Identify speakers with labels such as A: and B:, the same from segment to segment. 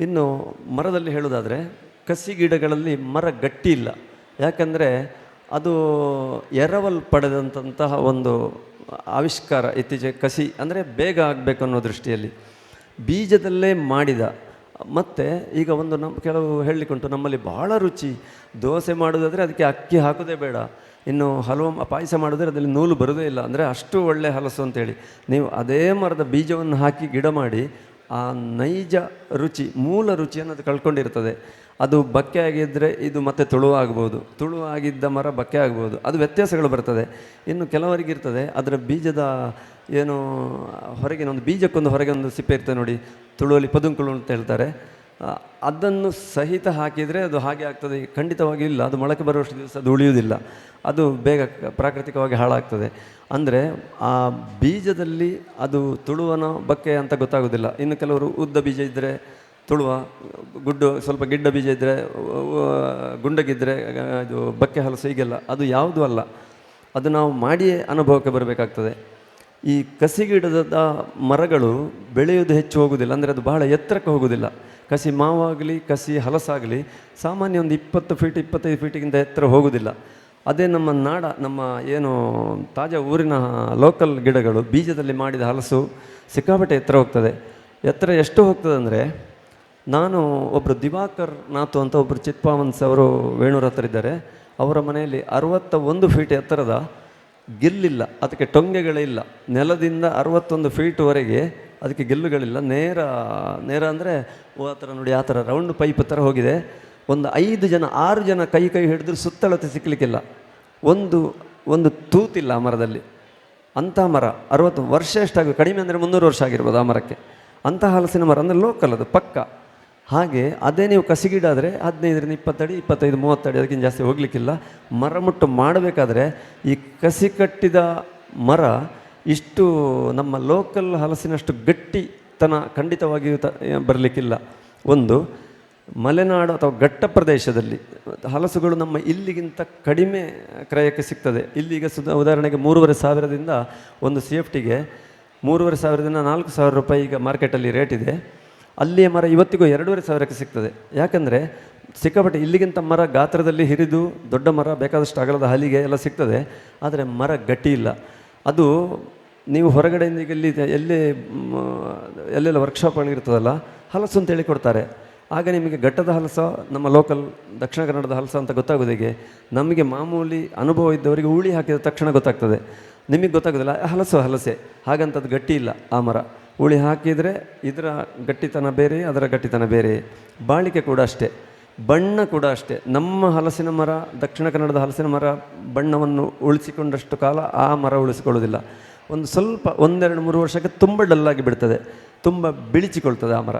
A: ಇನ್ನು ಮರದಲ್ಲಿ ಹೇಳೋದಾದರೆ ಕಸಿ ಗಿಡಗಳಲ್ಲಿ ಮರ ಗಟ್ಟಿ ಇಲ್ಲ. ಯಾಕಂದರೆ ಅದು ಎರವಲ್ ಪಡೆದಂತಹ ಒಂದು ಆವಿಷ್ಕಾರ ಇತ್ತೀಚೆಗೆ ಕಸಿ, ಅಂದರೆ ಬೇಗ ಆಗಬೇಕು ಅನ್ನೋ ದೃಷ್ಟಿಯಲ್ಲಿ. ಬೀಜದಲ್ಲೇ ಮಾಡಿದ. ಮತ್ತು ಈಗ ಒಂದು ನಮ್ಮ ಕೆಲವು ಹೇಳಲಿಕ್ಕುಂಟು ನಮ್ಮಲ್ಲಿ ಭಾಳ ರುಚಿ. ದೋಸೆ ಮಾಡೋದಾದರೆ ಅದಕ್ಕೆ ಅಕ್ಕಿ ಹಾಕೋದೇ ಬೇಡ. ಇನ್ನು ಹಲವು ಪಾಯಸ ಮಾಡಿದ್ರೆ ಅದರಲ್ಲಿ ನೂಲು ಬರೋದೇ ಇಲ್ಲ. ಅಂದರೆ ಅಷ್ಟು ಒಳ್ಳೆ ಹಲಸು ಅಂತೇಳಿ. ನೀವು ಅದೇ ಮರದ ಬೀಜವನ್ನು ಹಾಕಿ ಗಿಡ ಮಾಡಿ ಆ ನೈಜ ರುಚಿ, ಮೂಲ ರುಚಿ ಅನ್ನೋದು ಕಳ್ಕೊಂಡಿರ್ತದೆ. ಅದು ಬಕ್ಕೆ ಆಗಿದ್ದರೆ ಇದು ಮತ್ತೆ ತುಳು ಆಗ್ಬೋದು. ತುಳು ಆಗಿದ್ದ ಮರ ಬಕ್ಕೆ ಆಗ್ಬೋದು. ಅದು ವ್ಯತ್ಯಾಸಗಳು ಬರ್ತದೆ. ಇನ್ನು ಕೆಲವರಿಗೆ ಇರ್ತದೆ. ಅದರ ಬೀಜದ ಏನು ಹೊರಗಿನ ಒಂದು ಬೀಜಕ್ಕೊಂದು ಹೊರಗೆ ಒಂದು ಸಿಪ್ಪೆ ಇರ್ತದೆ ನೋಡಿ. ತುಳುವಲ್ಲಿ ಪದುಂಕುಳು ಅಂತ ಹೇಳ್ತಾರೆ. ಅದನ್ನು ಸಹಿತ ಹಾಕಿದರೆ ಅದು ಹಾಗೆ ಆಗ್ತದೆ. ಖಂಡಿತವಾಗಿ ಇಲ್ಲ. ಅದು ಮೊಳಕೆ ಬರುವಷ್ಟು ದಿವಸ ಅದು ಉಳಿಯುವುದಿಲ್ಲ. ಅದು ಬೇಗ ಪ್ರಾಕೃತಿಕವಾಗಿ ಹಾಳಾಗ್ತದೆ. ಅಂದರೆ ಆ ಬೀಜದಲ್ಲಿ ಅದು ತುಳುವನ ಬಕ್ಕೆ ಅಂತ ಗೊತ್ತಾಗೋದಿಲ್ಲ ಇನ್ನು ಕೆಲವರು ಉದ್ದ ಬೀಜ ಇದ್ದರೆ ತುಳುವ, ಗುಡ್ಡು, ಸ್ವಲ್ಪ ಗಿಡ್ಡ ಬೀಜ ಇದ್ದರೆ ಗುಂಡಗಿದ್ದರೆ ಇದು ಬಕ್ಕೆ ಹಲಸು ಹೀಗೆಲ್ಲ, ಅದು ಯಾವುದೂ ಅಲ್ಲ. ಅದು ನಾವು ಮಾಡಿಯೇ ಅನುಭವಕ್ಕೆ ಬರಬೇಕಾಗ್ತದೆ. ಈ ಕಸಿ ಗಿಡದ ಮರಗಳು ಬೆಳೆಯುವುದು ಹೆಚ್ಚು ಹೋಗುವುದಿಲ್ಲ. ಅಂದರೆ ಅದು ಬಹಳ ಎತ್ತರಕ್ಕೆ ಹೋಗುವುದಿಲ್ಲ. ಕಸಿ ಮಾವಾಗಲಿ, ಕಸಿ ಹಲಸಾಗಲಿ, ಸಾಮಾನ್ಯ ಒಂದು ಇಪ್ಪತ್ತು ಫೀಟ್ ಇಪ್ಪತ್ತೈದು ಫೀಟಿಗಿಂತ ಎತ್ತರ ಹೋಗೋದಿಲ್ಲ. ಅದೇ ನಮ್ಮ ನಾಡ, ನಮ್ಮ ಏನು ತಾಜಾ ಊರಿನ ಲೋಕಲ್ ಗಿಡಗಳು, ಬೀಜದಲ್ಲಿ ಮಾಡಿದ ಹಲಸು ಸಿಕ್ಕಾಪಟ್ಟೆ ಎತ್ತರ ಹೋಗ್ತದೆ. ಎತ್ತರ ಎಷ್ಟು ಹೋಗ್ತದೆ ಅಂದರೆ ನಾನು ಒಬ್ಬರು ದಿವಾಕರ್ ನಾಥು ಅಂತ ಒಬ್ಬರು ಚಿತ್ಪಾವನ್ಸ್ ಅವರು ವೇಣೂರ ಹತ್ರ ಇದ್ದಾರೆ. ಅವರ ಮನೆಯಲ್ಲಿ ಅರವತ್ತ ಒಂದು ಫೀಟ್ ಎತ್ತರದ ಗಿಲ್ಲಿಲ್ಲ, ಅದಕ್ಕೆ ಟೊಂಗೆಗಳೇ ಇಲ್ಲ. ನೆಲದಿಂದ ಅರವತ್ತೊಂದು ಫೀಟ್ವರೆಗೆ ಅದಕ್ಕೆ ಗೆಲ್ಲುಗಳಿಲ್ಲ. ನೇರ ನೇರ ಅಂದರೆ ಓ, ಆ ಥರ ನೋಡಿ, ಆ ಥರ ರೌಂಡ್ ಪೈಪ್ ಥರ ಹೋಗಿದೆ. ಒಂದು ಐದು ಜನ, ಆರು ಜನ ಕೈ ಕೈ ಹಿಡಿದ್ರು ಸುತ್ತಳತೆ ಸಿಕ್ಕಲಿಕ್ಕಿಲ್ಲ ಒಂದು ಒಂದು ತೂತಿಲ್ಲ ಆ ಮರದಲ್ಲಿ. ಅಂಥ ಮರ, ಅರವತ್ತು ವರ್ಷ ಎಷ್ಟಾಗ, ಕಡಿಮೆ ಅಂದರೆ ಮುನ್ನೂರು ವರ್ಷ ಆಗಿರ್ಬೋದು ಆ ಮರಕ್ಕೆ. ಅಂತಹ ಹಲಸಿನ ಮರ ಅಂದರೆ ಲೋಕಲ್ ಅದು, ಪಕ್ಕ. ಹಾಗೆ ಅದೇ ನೀವು ಕಸಿಗಿಡಾದರೆ ಹದಿನೈದರಿಂದ ಇಪ್ಪತ್ತಡಿ ಇಪ್ಪತ್ತೈದು ಮೂವತ್ತಡಿ ಅದಕ್ಕಿಂತ ಜಾಸ್ತಿ ಹೋಗಲಿಕ್ಕಿಲ್ಲ. ಮರ ಮುಟ್ಟು ಮಾಡಬೇಕಾದ್ರೆ ಈ ಕಸಿ ಕಟ್ಟಿದ ಮರ ಇಷ್ಟು ನಮ್ಮ ಲೋಕಲ್ ಹಲಸಿನಷ್ಟು ಗಟ್ಟಿತನ ಖಂಡಿತವಾಗಿಯೂ ತ ಬರಲಿಕ್ಕಿಲ್ಲ. ಒಂದು, ಮಲೆನಾಡು ಅಥವಾ ಘಟ್ಟ ಪ್ರದೇಶದಲ್ಲಿ ಹಲಸುಗಳು ನಮ್ಮ ಇಲ್ಲಿಗಿಂತ ಕಡಿಮೆ ಕ್ರಯಕ್ಕೆ ಸಿಗ್ತದೆ. ಇಲ್ಲಿಗ ಸುದ ಉದಾಹರಣೆಗೆ ಮೂರುವರೆ ಸಾವಿರದಿಂದ ಒಂದು ಸೇಫ್ಟಿಗೆ ಮೂರುವರೆ ಸಾವಿರದಿಂದ ನಾಲ್ಕು ಸಾವಿರ ರೂಪಾಯಿ ಈಗ ಮಾರ್ಕೆಟಲ್ಲಿ ರೇಟ್ ಇದೆ. ಅಲ್ಲಿಯ ಮರ ಇವತ್ತಿಗೂ ಎರಡೂವರೆ ಸಾವಿರಕ್ಕೆ ಸಿಗ್ತದೆ. ಯಾಕಂದರೆ ಸಿಕ್ಕಾಪಟ್ಟೆ ಇಲ್ಲಿಗಿಂತ ಮರ ಗಾತ್ರದಲ್ಲಿ ಹಿರಿದು ದೊಡ್ಡ ಮರ ಬೇಕಾದಷ್ಟು ಅಗಲದ ಹಲಿಗೆ ಎಲ್ಲ ಸಿಗ್ತದೆ. ಆದರೆ ಮರ ಗಟ್ಟಿ ಇಲ್ಲ. ಅದು ನೀವು ಹೊರಗಡೆಯಿಂದ ಈಗ ಇಲ್ಲಿ ಎಲ್ಲೇ ವರ್ಕ್ಶಾಪ್ ಎಲ್ಲೆಲ್ಲ ವರ್ಕ್ಶಾಪ್ಗಳಿರ್ತದಲ್ಲ ಹಲಸು ಅಂತ ಹೇಳಿ ಕೊಡ್ತಾರೆ. ಆಗ ನಿಮಗೆ ಘಟ್ಟದ ಹಲಸ, ನಮ್ಮ ಲೋಕಲ್ ದಕ್ಷಿಣ ಕನ್ನಡದ ಹಲಸ ಅಂತ ಗೊತ್ತಾಗೋದಿಗೆ ನಮಗೆ ಮಾಮೂಲಿ ಅನುಭವ ಇದ್ದವರಿಗೆ ಉಳಿ ಹಾಕಿದ ತಕ್ಷಣ ಗೊತ್ತಾಗ್ತದೆ. ನಿಮಗೆ ಗೊತ್ತಾಗೋದಿಲ್ಲ, ಹಲಸು ಹಲಸೆ, ಹಾಗಂತದ್ದು ಗಟ್ಟಿ ಇಲ್ಲ ಆ ಮರ. ಉಳಿ ಹಾಕಿದರೆ ಇದರ ಗಟ್ಟಿತನ ಬೇರೆ, ಅದರ ಗಟ್ಟಿತನ ಬೇರೆ. ಬಾಳಿಕೆ ಕೂಡ ಅಷ್ಟೇ. ಬಣ್ಣ ಕೂಡ ಅಷ್ಟೇ. ನಮ್ಮ ಹಲಸಿನ ಮರ, ದಕ್ಷಿಣ ಕನ್ನಡದ ಹಲಸಿನ ಮರ ಬಣ್ಣವನ್ನು ಉಳಿಸಿಕೊಂಡಷ್ಟು ಕಾಲ ಆ ಮರ ಉಳಿಸಿಕೊಳ್ಳೋದಿಲ್ಲ ಒಂದು ಸ್ವಲ್ಪ, ಒಂದೆರಡು ಮೂರು ವರ್ಷಕ್ಕೆ ತುಂಬ ಡಲ್ಲಾಗಿ ಬಿಡ್ತದೆ, ತುಂಬ ಬಿಳಿಚಿಕೊಳ್ತದೆ ಆ ಮರ.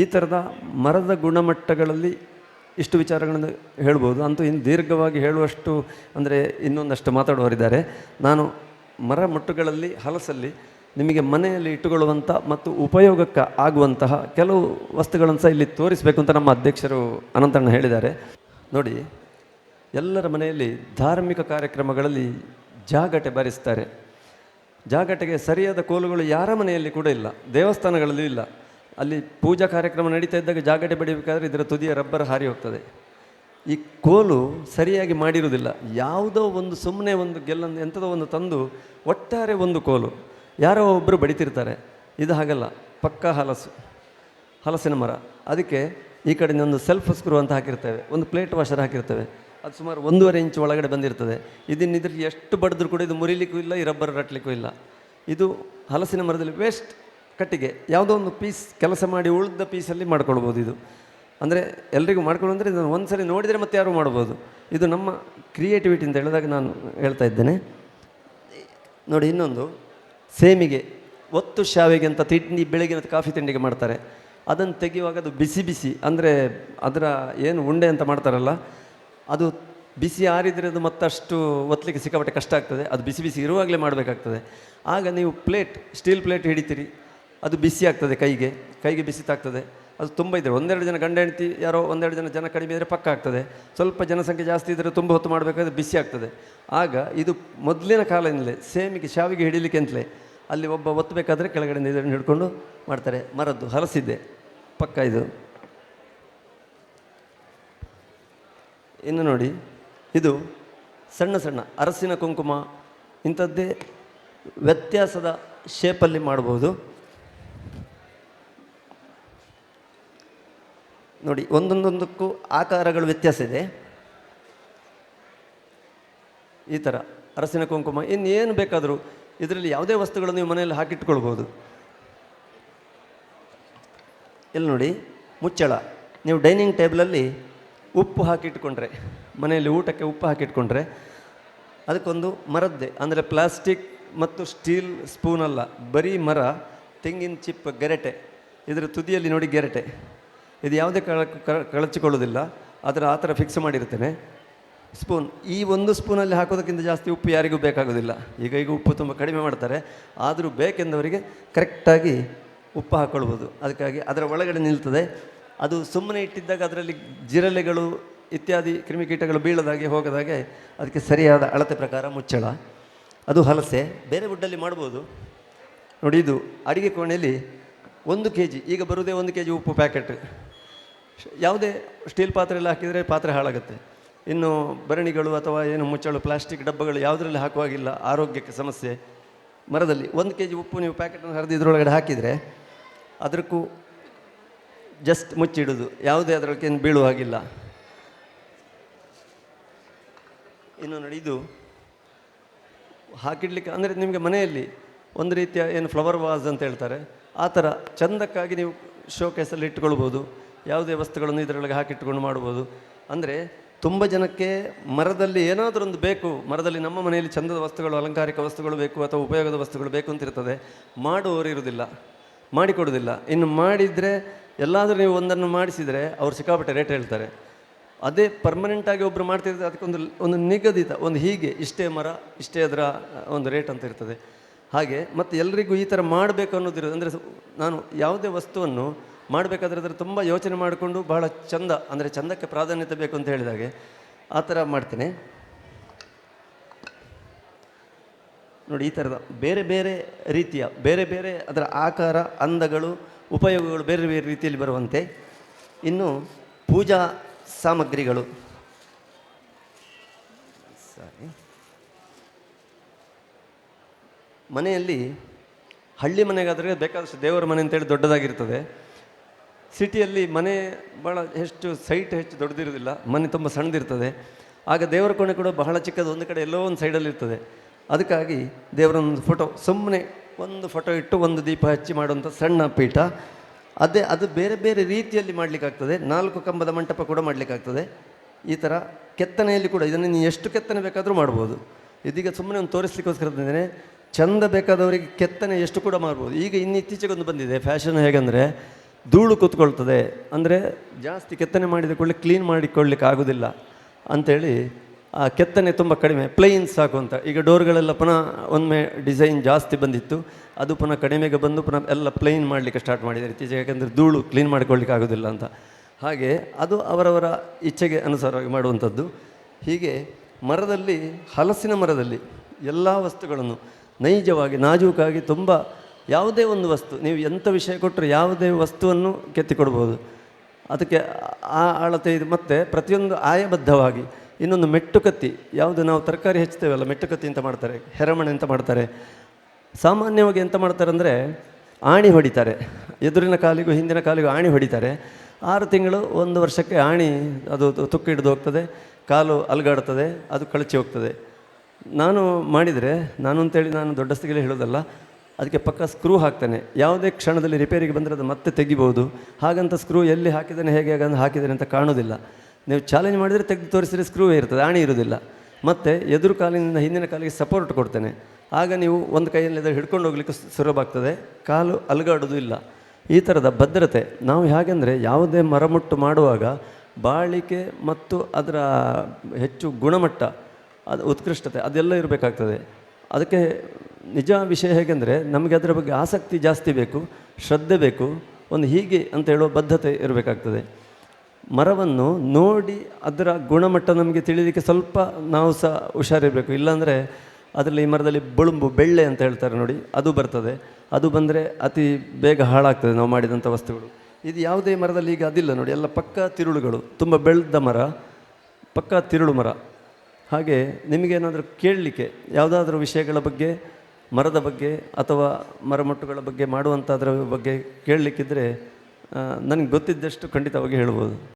A: ಈ ಥರದ ಮರದ ಗುಣಮಟ್ಟಗಳಲ್ಲಿ ಇಷ್ಟು ವಿಚಾರಗಳನ್ನು ಹೇಳ್ಬೋದು. ಅಂತೂ ಇನ್ನು ದೀರ್ಘವಾಗಿ ಹೇಳುವಷ್ಟು, ಅಂದರೆ ಇನ್ನೊಂದಷ್ಟು ಮಾತಾಡುವವರಿದ್ದಾರೆ. ನಾನು ಮರ ಮುಟ್ಟುಗಳಲ್ಲಿ, ಹಲಸಲ್ಲಿ ನಿಮಗೆ ಮನೆಯಲ್ಲಿ ಇಟ್ಟುಕೊಳ್ಳುವಂಥ ಮತ್ತು ಉಪಯೋಗಕ್ಕೆ ಆಗುವಂತಹ ಕೆಲವು ವಸ್ತುಗಳನ್ನು ಸಹ ಇಲ್ಲಿ ತೋರಿಸಬೇಕು ಅಂತ ನಮ್ಮ ಅಧ್ಯಕ್ಷರು ಅನಂತಣ್ಣ ಹೇಳಿದ್ದಾರೆ. ನೋಡಿ, ಎಲ್ಲರ ಮನೆಯಲ್ಲಿ ಧಾರ್ಮಿಕ ಕಾರ್ಯಕ್ರಮಗಳಲ್ಲಿ ಜಾಗಟೆ ಬಾರಿಸ್ತಾರೆ. ಜಾಗಟೆಗೆ ಸರಿಯಾದ ಕೋಲುಗಳು ಯಾರ ಮನೆಯಲ್ಲಿ ಕೂಡ ಇಲ್ಲ. ದೇವಸ್ಥಾನಗಳಲ್ಲೂ ಇಲ್ಲ. ಅಲ್ಲಿ ಪೂಜಾ ಕಾರ್ಯಕ್ರಮ ನಡೀತಾ ಇದ್ದಾಗ ಜಾಗಟೆ ಬಡಿಬೇಕಾದ್ರೆ ಇದರ ತುದಿಯ ರಬ್ಬರ್ ಹಾರಿ ಹೋಗ್ತದೆ. ಈ ಕೋಲು ಸರಿಯಾಗಿ ಮಾಡಿರುವುದಿಲ್ಲ. ಯಾವುದೋ ಒಂದು ಸುಮ್ಮನೆ ಒಂದು ಗೆಲ್ಲನ್ನು ಎಂಥದೋ ಒಂದು ತಂದು ಒಟ್ಟಾರೆ ಒಂದು ಕೋಲು. ಯಾರೋ ಒಬ್ಬರು ಬಡಿತಿರ್ತಾರೆ. ಇದು ಹಾಗಲ್ಲ. ಪಕ್ಕಾ ಹಲಸು. ಹಲಸಿನ ಮರ. ಅದಕ್ಕೆ ಈ ಕಡೆ ಒಂದು ಸೆಲ್ಫ್ ಸ್ಕ್ರೂ ಅಂತ ಹಾಕಿರ್ತೇವೆ. ಒಂದು ಪ್ಲೇಟ್ ವಾಷರ್ ಹಾಕಿರ್ತೇವೆ. ಅದು ಸುಮಾರು ಒಂದೂವರೆ ಇಂಚು ಒಳಗಡೆ ಬಂದಿರ್ತದೆ. ಇದನ್ನ ಇದ್ರ ಎಷ್ಟು ಬಡಿದ್ರು ಕೂಡ ಇದು ಮುರಿಲಿಕ್ಕೂ ಇಲ್ಲ, ಈ ರಬ್ಬರ್ ರಟ್ಲಿಕ್ಕೂ ಇಲ್ಲ. ಇದು ಹಲಸಿನ ಮರದಲ್ಲಿ ವೇಸ್ಟ್ ಕಟ್ಟಿಗೆ, ಯಾವುದೋ ಒಂದು ಪೀಸ್ ಕೆಲಸ ಮಾಡಿ ಉಳಿದ ಪೀಸಲ್ಲಿ ಮಾಡ್ಕೊಳ್ಬೋದು ಇದು. ಅಂದರೆ ಎಲ್ರಿಗೂ ಮಾಡ್ಕೊಳ್ಳೋ ಅಂದರೆ ಇದನ್ನು ಒಂದು ಸರಿ ನೋಡಿದರೆ ಮತ್ತೆ ಯಾರು ಮಾಡ್ಬೋದು. ಇದು ನಮ್ಮ ಕ್ರಿಯೇಟಿವಿಟಿ ಅಂತ ಹೇಳಿದಾಗ ನಾನು ಹೇಳ್ತಾ ಇದ್ದೇನೆ. ನೋಡಿ ಇನ್ನೊಂದು, ಸೇಮಿಗೆ, ಒತ್ತು ಶಾವಿಗೆ ಅಂತ ತಿಂಡಿ ಬೆಳಗಿನ ಕಾಫಿ ತಿಂಡಿಗೆ ಮಾಡ್ತಾರೆ. ಅದನ್ನು ತೆಗೆಯುವಾಗ ಅದು ಬಿಸಿ ಬಿಸಿ, ಅಂದರೆ ಅದರ ಏನು ಉಂಡೆ ಅಂತ ಮಾಡ್ತಾರಲ್ಲ ಅದು ಬಿಸಿ ಆರಿದರೆ ಅದು ಮತ್ತಷ್ಟು ಒತ್ತಲಿಕ್ಕೆ ಸಿಕ್ಕಾಪಟ್ಟೆ ಕಷ್ಟ ಆಗ್ತದೆ. ಅದು ಬಿಸಿ ಬಿಸಿ ಇರುವಾಗಲೇ ಮಾಡಬೇಕಾಗ್ತದೆ. ಆಗ ನೀವು ಪ್ಲೇಟ್, ಸ್ಟೀಲ್ ಪ್ಲೇಟ್ ಹಿಡಿತೀರಿ. ಅದು ಬಿಸಿ ಆಗ್ತದೆ ಕೈಗೆ ಕೈಗೆ ಬಿಸಿ ತಾಗ್ತದೆ. ಅದು ತುಂಬ ಇದ್ದರೆ ಒಂದೆರಡು ಜನ ಗಂಡ ಹೆಂಡತಿ ಯಾರೋ ಒಂದೆರಡು ಜನ ಜನ ಕಡಿಮೆ ಇದ್ದರೆ ಪಕ್ಕ ಆಗ್ತದೆ. ಸ್ವಲ್ಪ ಜನಸಂಖ್ಯೆ ಜಾಸ್ತಿ ಇದ್ದರೆ ತುಂಬ ಹೊತ್ತು ಮಾಡಬೇಕಾದ್ರೆ ಬಿಸಿ ಆಗ್ತದೆ. ಆಗ ಇದು ಮೊದಲಿನ ಕಾಲದಿಂದಲೇ, ಸೇಮಿಗೆ, ಶಾವಿಗೆ ಹಿಡಿಲಿಕ್ಕೆ ಅಂತಲೇ ಅಲ್ಲಿ ಒಬ್ಬ ಒತ್ತಬೇಕಾದ್ರೆ ಕೆಳಗಡೆ ಇದನ್ನು ಹಿಡ್ಕೊಂಡು ಮಾಡ್ತಾರೆ. ಮರದ್ದು ಹಲಸಿದೆ ಪಕ್ಕ ಇದು. ಇನ್ನು ನೋಡಿ, ಇದು ಸಣ್ಣ ಸಣ್ಣ ಅರಸಿನ ಕುಂಕುಮ, ಇಂಥದ್ದೇ ವ್ಯತ್ಯಾಸದ ಶೇಪಲ್ಲಿ ಮಾಡ್ಬೋದು. ನೋಡಿ, ಒಂದೊಂದೊಂದಕ್ಕೂ ಆಕಾರಗಳು ವ್ಯತ್ಯಾಸ ಇದೆ. ಈ ಥರ ಅರಸಿನ ಕುಂಕುಮ, ಇನ್ನೇನು ಬೇಕಾದರೂ ಇದರಲ್ಲಿ ಯಾವುದೇ ವಸ್ತುಗಳನ್ನು ನೀವು ಮನೆಯಲ್ಲಿ ಹಾಕಿಟ್ಕೊಳ್ಬೋದು. ಇಲ್ಲಿ ನೋಡಿ, ಮುಚ್ಚಳ. ನೀವು ಡೈನಿಂಗ್ ಟೇಬಲಲ್ಲಿ ಉಪ್ಪು ಹಾಕಿಟ್ಕೊಂಡ್ರೆ, ಮನೆಯಲ್ಲಿ ಊಟಕ್ಕೆ ಉಪ್ಪು ಹಾಕಿಟ್ಕೊಂಡ್ರೆ, ಅದಕ್ಕೊಂದು ಮರದ್ದೇ, ಅಂದರೆ ಪ್ಲಾಸ್ಟಿಕ್ ಮತ್ತು ಸ್ಟೀಲ್ ಸ್ಪೂನ್ ಅಲ್ಲ ಬರೀ ಮರ, ತೆಂಗಿನ ಚಿಪ್ಪ, ಗೆರೆಟೆ, ಇದರ ತುದಿಯಲ್ಲಿ ನೋಡಿ ಗೆರೆಟೆ. ಇದು ಯಾವುದೇ ಕಳ ಕಳಚಿಕೊಳ್ಳೋದಿಲ್ಲ ಅದರ ಆ ಥರ ಫಿಕ್ಸ್ ಮಾಡಿರ್ತೇನೆ. ಸ್ಪೂನ್ ಈ ಒಂದು ಸ್ಪೂನಲ್ಲಿ ಹಾಕೋದಕ್ಕಿಂತ ಜಾಸ್ತಿ ಉಪ್ಪು ಯಾರಿಗೂ ಬೇಕಾಗೋದಿಲ್ಲ. ಈಗ ಈಗ ಉಪ್ಪು ತುಂಬ ಕಡಿಮೆ ಮಾಡ್ತಾರೆ, ಆದರೂ ಬೇಕೆಂದವರಿಗೆ ಕರೆಕ್ಟಾಗಿ ಉಪ್ಪು ಹಾಕ್ಕೊಳ್ಬೋದು ಅದಕ್ಕಾಗಿ ಅದರ ಒಳಗಡೆ ನಿಲ್ತದೆ ಅದು ಸುಮ್ಮನೆ ಇಟ್ಟಿದ್ದಾಗ ಅದರಲ್ಲಿ ಜಿರಳೆಗಳು ಇತ್ಯಾದಿ ಕ್ರಿಮಿಕೀಟಗಳು ಬೀಳದಾಗೆ ಹೋಗದಾಗೆ ಅದಕ್ಕೆ ಸರಿಯಾದ ಅಳತೆ ಪ್ರಕಾರ ಮುಚ್ಚಳ. ಅದು ಹಲಸೆ, ಬೇರೆ ವುಡ್ಡಲ್ಲಿ ಮಾಡ್ಬೋದು. ನೋಡಿ ಇದು ಅಡಿಗೆ ಕೋಣೆಯಲ್ಲಿ ಒಂದು ಕೆ ಜಿ ಈಗ ಬರುವುದೇ ಒಂದು ಕೆ ಜಿ ಉಪ್ಪು ಪ್ಯಾಕೆಟ್. ಯಾವುದೇ ಸ್ಟೀಲ್ ಪಾತ್ರೆಯಲ್ಲಿ ಹಾಕಿದರೆ ಪಾತ್ರೆ ಹಾಳಾಗುತ್ತೆ. ಇನ್ನು ಬರಣಿಗಳು ಅಥವಾ ಏನು ಮುಚ್ಚಳು, ಪ್ಲಾಸ್ಟಿಕ್ ಡಬ್ಬಗಳು ಯಾವುದರಲ್ಲಿ ಹಾಕುವಾಗಿಲ್ಲ, ಆರೋಗ್ಯಕ್ಕೆ ಸಮಸ್ಯೆ. ಮರದಲ್ಲಿ ಒಂದು ಕೆ ಜಿ ಉಪ್ಪು ನೀವು ಪ್ಯಾಕೆಟನ್ನು ಹರಿದು ಇದರೊಳಗಡೆ ಹಾಕಿದರೆ ಅದಕ್ಕೂ ಜಸ್ಟ್ ಮುಚ್ಚಿಡೋದು. ಯಾವುದೇ ಅದರಕ್ಕೆ ಬೀಳುವ ಹಾಗಿಲ್ಲ. ಇನ್ನು ನೋಡಿ ಇದು ಹಾಕಿಡ್ಲಿಕ್ಕೆ, ಅಂದರೆ ನಿಮಗೆ ಮನೆಯಲ್ಲಿ ಒಂದು ರೀತಿಯ ಏನು ಫ್ಲವರ್ ವಾಸ್ ಅಂತ ಹೇಳ್ತಾರೆ. ಆ ಥರ ಚಂದಕ್ಕಾಗಿ ನೀವು ಶೋಕೇಸಲ್ಲಿ ಇಟ್ಕೊಳ್ಬೋದು. ಯಾವುದೇ ವಸ್ತುಗಳನ್ನು ಇದರೊಳಗೆ ಹಾಕಿಟ್ಕೊಂಡು ಮಾಡ್ಬೋದು. ಅಂದರೆ ತುಂಬ ಜನಕ್ಕೆ ಮರದಲ್ಲಿ ಏನಾದರೂ ಒಂದು ಬೇಕು, ಮರದಲ್ಲಿ ನಮ್ಮ ಮನೆಯಲ್ಲಿ ಚಂದದ ವಸ್ತುಗಳು, ಅಲಂಕಾರಿಕ ವಸ್ತುಗಳು ಬೇಕು ಅಥವಾ ಉಪಯೋಗದ ವಸ್ತುಗಳು ಬೇಕು ಅಂತಿರ್ತದೆ ಮಾಡುವವರು ಇರುವುದಿಲ್ಲ ಮಾಡಿಕೊಡೋದಿಲ್ಲ ಇನ್ನು ಮಾಡಿದರೆ ಎಲ್ಲಾದರೂ ನೀವು ಒಂದನ್ನು ಮಾಡಿಸಿದರೆ ಅವ್ರು ಸಿಕ್ಕಾಪಟ್ಟೆ ರೇಟ್ ಹೇಳ್ತಾರೆ. ಅದೇ ಪರ್ಮನೆಂಟಾಗಿ ಒಬ್ಬರು ಮಾಡ್ತಿದ್ರೆ ಅದಕ್ಕೊಂದು ಒಂದು ನಿಗದಿತ, ಒಂದು ಹೀಗೆ, ಇಷ್ಟೇ ಮರ, ಇಷ್ಟೇ ಅದರ ಒಂದು ರೇಟ್ ಅಂತ ಇರ್ತದೆ. ಹಾಗೆ, ಮತ್ತು ಎಲ್ಲರಿಗೂ ಈ ಥರ ಮಾಡಬೇಕು ಅನ್ನೋದಿರೋದು, ಅಂದರೆ ನಾನು ಯಾವುದೇ ವಸ್ತುವನ್ನು ಮಾಡಬೇಕಾದ್ರೆ ಅದರ ತುಂಬ ಯೋಚನೆ ಮಾಡಿಕೊಂಡು ಬಹಳ ಚಂದ, ಅಂದರೆ ಚಂದಕ್ಕೆ ಪ್ರಾಧಾನ್ಯತೆ ಬೇಕು ಅಂತ ಹೇಳಿದಾಗೆ, ಆ ಥರ ಮಾಡ್ತೇನೆ. ನೋಡಿ, ಈ ಥರದ ಬೇರೆ ಬೇರೆ ರೀತಿಯ, ಬೇರೆ ಬೇರೆ ಅದರ ಆಕಾರ, ಅಂದಗಳು ಉಪಯೋಗಗಳು ಬೇರೆ ಬೇರೆ ರೀತಿಯಲ್ಲಿ ಬರುವಂತೆ. ಇನ್ನು ಪೂಜಾ ಸಾಮಗ್ರಿಗಳು. ಸಾರಿ. ಮನೆಯಲ್ಲಿ ಹಳ್ಳಿ ಮನೆಗಾದರೆ ಬೇಕಾದಷ್ಟು ದೇವರ ಮನೆ ಅಂತೇಳಿ ದೊಡ್ಡದಾಗಿರ್ತದೆ. ಸಿಟಿಯಲ್ಲಿ ಮನೆ ಭಾಳ ಹೆಚ್ಚು, ಸೈಟ್ ಹೆಚ್ಚು ದೊಡ್ಡದಿರೋದಿಲ್ಲ ಮನೆ ತುಂಬ ಸಣ್ಣದಿರ್ತದೆ. ಆಗ ದೇವರ ಕೋಣೆ ಕೂಡ ಬಹಳ ಚಿಕ್ಕದು, ಒಂದು ಕಡೆ ಎಲ್ಲೋ ಒಂದು ಸೈಡಲ್ಲಿ ಇರ್ತದೆ ಅದಕ್ಕಾಗಿ ದೇವರೊಂದು ಫೋಟೋ ಸುಮ್ಮನೆ ಒಂದು ಫೋಟೋ ಇಟ್ಟು ಒಂದು ದೀಪ ಹಚ್ಚಿ ಮಾಡುವಂಥ ಸಣ್ಣ ಪೀಠ. ಅದೇ, ಅದು ಬೇರೆ ಬೇರೆ ರೀತಿಯಲ್ಲಿ ಮಾಡಲಿಕ್ಕಾಗ್ತದೆ. ನಾಲ್ಕು ಕಂಬದ ಮಂಟಪ ಕೂಡ ಮಾಡಲಿಕ್ಕಾಗ್ತದೆ. ಈ ಥರ ಕೆತ್ತನೆಯಲ್ಲಿ ಕೂಡ, ಇದನ್ನು ನೀವು ಎಷ್ಟು ಕೆತ್ತನೆ ಬೇಕಾದರೂ ಮಾಡ್ಬೋದು. ಇದೀಗ ಸುಮ್ಮನೆ ಒಂದು ತೋರಿಸ್ಲಿಕ್ಕೋಸ್ಕರ ತಂದಿದ್ದೇನೆ ಚಂದ ಬೇಕಾದವರಿಗೆ ಕೆತ್ತನೆ ಎಷ್ಟು ಕೂಡ ಮಾಡ್ಬೋದು. ಈಗ ಇನ್ನು ಇತ್ತೀಚೆಗೆ ಒಂದು ಬಂದಿದೆ. ಫ್ಯಾಷನ್ ಹೇಗೆಂದರೆ, ಧೂಳು ಕೂತ್ಕೊಳ್ತದೆ. ಅಂದರೆ ಜಾಸ್ತಿ ಕೆತ್ತನೆ ಮಾಡಿದ ಕೂಡಲೇ ಕ್ಲೀನ್ ಮಾಡಿಕೊಳ್ಳಿಕ್ಕೆ ಆಗೋದಿಲ್ಲ ಅಂಥೇಳಿ ಆ, ಕೆತ್ತನೆ ತುಂಬ ಕಡಿಮೆ ಪ್ಲೈನ್ ಸಾಕು ಅಂತ. ಈಗ ಡೋರ್ಗಳೆಲ್ಲ ಪುನಃ ಒಮ್ಮೆ ಡಿಸೈನ್ ಜಾಸ್ತಿ ಬಂದಿತ್ತು, ಅದು ಪುನಃ ಕಡಿಮೆಗೆ ಬಂದು ಪುನಃ ಎಲ್ಲ ಪ್ಲೈನ್ ಮಾಡಲಿಕ್ಕೆ ಸ್ಟಾರ್ಟ್ ಮಾಡಿದ್ದಾರೆ. ಇತ್ತೀಚೆಗೆ ಯಾಕೆಂದರೆ ಧೂಳು ಕ್ಲೀನ್ ಮಾಡ್ಕೊಳ್ಳಿಕ್ಕೆ ಆಗೋದಿಲ್ಲ ಅಂತ. ಹಾಗೆ ಅದು ಅವರವರ ಇಚ್ಛೆಗೆ ಅನುಸಾರವಾಗಿ ಮಾಡುವಂಥದ್ದು. ಹೀಗೆ ಮರದಲ್ಲಿ, ಹಲಸಿನ ಮರದಲ್ಲಿ ಎಲ್ಲ ವಸ್ತುಗಳನ್ನು ನೈಜವಾಗಿ, ನಾಜೂಕಾಗಿ ತುಂಬ ಯಾವುದೇ ಒಂದು ವಸ್ತು, ನೀವು ಎಂಥ ವಿಷಯ ಕೊಟ್ಟರೆ ಯಾವುದೇ ವಸ್ತುವನ್ನು ಕೆತ್ತಿಕೊಡ್ಬೋದು. ಅದಕ್ಕೆ ಆ ಅಳತೆ ಇದು ಮತ್ತು ಪ್ರತಿಯೊಂದು ಆಯಬದ್ಧವಾಗಿ ಇನ್ನೊಂದು ಮೆಟ್ಟುಕತ್ತಿ ಯಾವುದು ನಾವು ತರಕಾರಿ ಹೆಚ್ಚುತ್ತೇವಲ್ಲ ಮೆಟ್ಟುಕತ್ತಿ ಅಂತ ಮಾಡ್ತಾರೆ, ಹೆರಮಣೆ ಅಂತ ಮಾಡ್ತಾರೆ. ಸಾಮಾನ್ಯವಾಗಿ ಎಂತ ಮಾಡ್ತಾರೆ ಅಂದರೆ ಆಣಿ ಹೊಡಿತಾರೆ. ಎದುರಿನ ಕಾಲಿಗೂ ಹಿಂದಿನ ಕಾಲಿಗೂ ಆಣಿ ಹೊಡಿತಾರೆ. ಆರು ತಿಂಗಳು ಒಂದು ವರ್ಷಕ್ಕೆ ಆಣಿ ಅದು ತುಕ್ಕು ಹಿಡಿದು ಹೋಗ್ತದೆ, ಕಾಲು ಅಲ್ಗಾಡ್ತದೆ, ಅದು ಕಳಚಿ ಹೋಗ್ತದೆ. ನಾನು ಮಾಡಿದರೆ ನಾನು ಅಂತೇಳಿ ನಾನು ದೊಡ್ಡಸ್ತಿಗೆಲ್ಲ ಹೇಳೋದಲ್ಲ, ಅದಕ್ಕೆ ಪಕ್ಕ ಸ್ಕ್ರೂ ಹಾಕ್ತೇನೆ. ಯಾವುದೇ ಕ್ಷಣದಲ್ಲಿ ರಿಪೇರಿಗೆ ಬಂದರೆ ಅದು ಮತ್ತೆ ತೆಗಿಬೋದು. ಹಾಗಂತ ಸ್ಕ್ರೂ ಎಲ್ಲಿ ಹಾಕಿದ್ದಾನೆ, ಹೇಗೆ ಹಾಗಂತ ಹಾಕಿದ್ದಾನೆ ಅಂತ ಕಾಣೋದಿಲ್ಲ. ನೀವು ಚಾಲೆಂಜ್ ಮಾಡಿದರೆ ತೆಗೆದು ತೋರಿಸಿದರೆ ಸ್ಕ್ರೂ ಇರ್ತದೆ, ಆಣಿ ಇರೋದಿಲ್ಲ. ಮತ್ತು ಎದುರು ಕಾಲಿನಿಂದ ಹಿಂದಿನ ಕಾಲಿಗೆ ಸಪೋರ್ಟ್ ಕೊಡ್ತೇನೆ. ಆಗ ನೀವು ಒಂದು ಕೈಯಲ್ಲಿ ಹಿಡ್ಕೊಂಡು ಹೋಗ್ಲಿಕ್ಕೆ ಸುಲಭ ಆಗ್ತದೆ. ಕಾಲು ಅಲುಗಾಡೋದು ಇಲ್ಲ. ಈ ಥರದ ಭದ್ರತೆ, ನಾವು ಹೇಗೆಂದರೆ ಯಾವುದೇ ಮರಮುಟ್ಟು ಮಾಡುವಾಗ ಬಾಳಿಕೆ ಮತ್ತು ಅದರ ಹೆಚ್ಚು ಗುಣಮಟ್ಟ, ಅದು ಉತ್ಕೃಷ್ಟತೆ, ಅದೆಲ್ಲ ಇರಬೇಕಾಗ್ತದೆ. ಅದಕ್ಕೆ ನಿಜ ವಿಷಯ ಹೇಗೆಂದರೆ ನಮಗೆ ಅದರ ಬಗ್ಗೆ ಆಸಕ್ತಿ ಜಾಸ್ತಿ ಬೇಕು, ಶ್ರದ್ಧೆ ಬೇಕು, ಒಂದು ಹೀಗೆ ಅಂತ ಹೇಳುವ ಬದ್ಧತೆ ಇರಬೇಕಾಗ್ತದೆ. ಮರವನ್ನು ನೋಡಿ ಅದರ ಗುಣಮಟ್ಟ ನಮಗೆ ತಿಳಿಯೋದಕ್ಕೆ ಸ್ವಲ್ಪ ನಾವು ಸಹ ಹುಷಾರಿರಬೇಕು. ಇಲ್ಲಾಂದರೆ ಅದರಲ್ಲಿ ಈ ಮರದಲ್ಲಿ ಬಳುಂಬು, ಬೆಳ್ಳೆ ಅಂತ ಹೇಳ್ತಾರೆ ನೋಡಿ, ಅದು ಬರ್ತದೆ. ಅದು ಬಂದರೆ ಅತಿ ಬೇಗ ಹಾಳಾಗ್ತದೆ ನಾವು ಮಾಡಿದಂಥ ವಸ್ತುಗಳು. ಇದು ಯಾವುದೇ ಮರದಲ್ಲಿ ಈಗ ಅದಿಲ್ಲ ನೋಡಿ, ಎಲ್ಲ ಪಕ್ಕ ತಿರುಳುಗಳು, ತುಂಬ ಬೆಳೆದ ಮರ, ಪಕ್ಕಾ ತಿರುಳು ಮರ. ಹಾಗೆ ನಿಮಗೇನಾದರೂ ಕೇಳಲಿಕ್ಕೆ ಯಾವುದಾದ್ರೂ ವಿಷಯಗಳ ಬಗ್ಗೆ, ಮರದ ಬಗ್ಗೆ ಅಥವಾ ಮರಮಟ್ಟುಗಳ ಬಗ್ಗೆ ಮಾಡುವಂಥದ್ರ ಬಗ್ಗೆ ಕೇಳಲಿಕ್ಕಿದ್ರೆ ನನಗೆ ಗೊತ್ತಿದ್ದಷ್ಟು ಖಂಡಿತವಾಗಿ ಹೇಳ್ಬೋದು.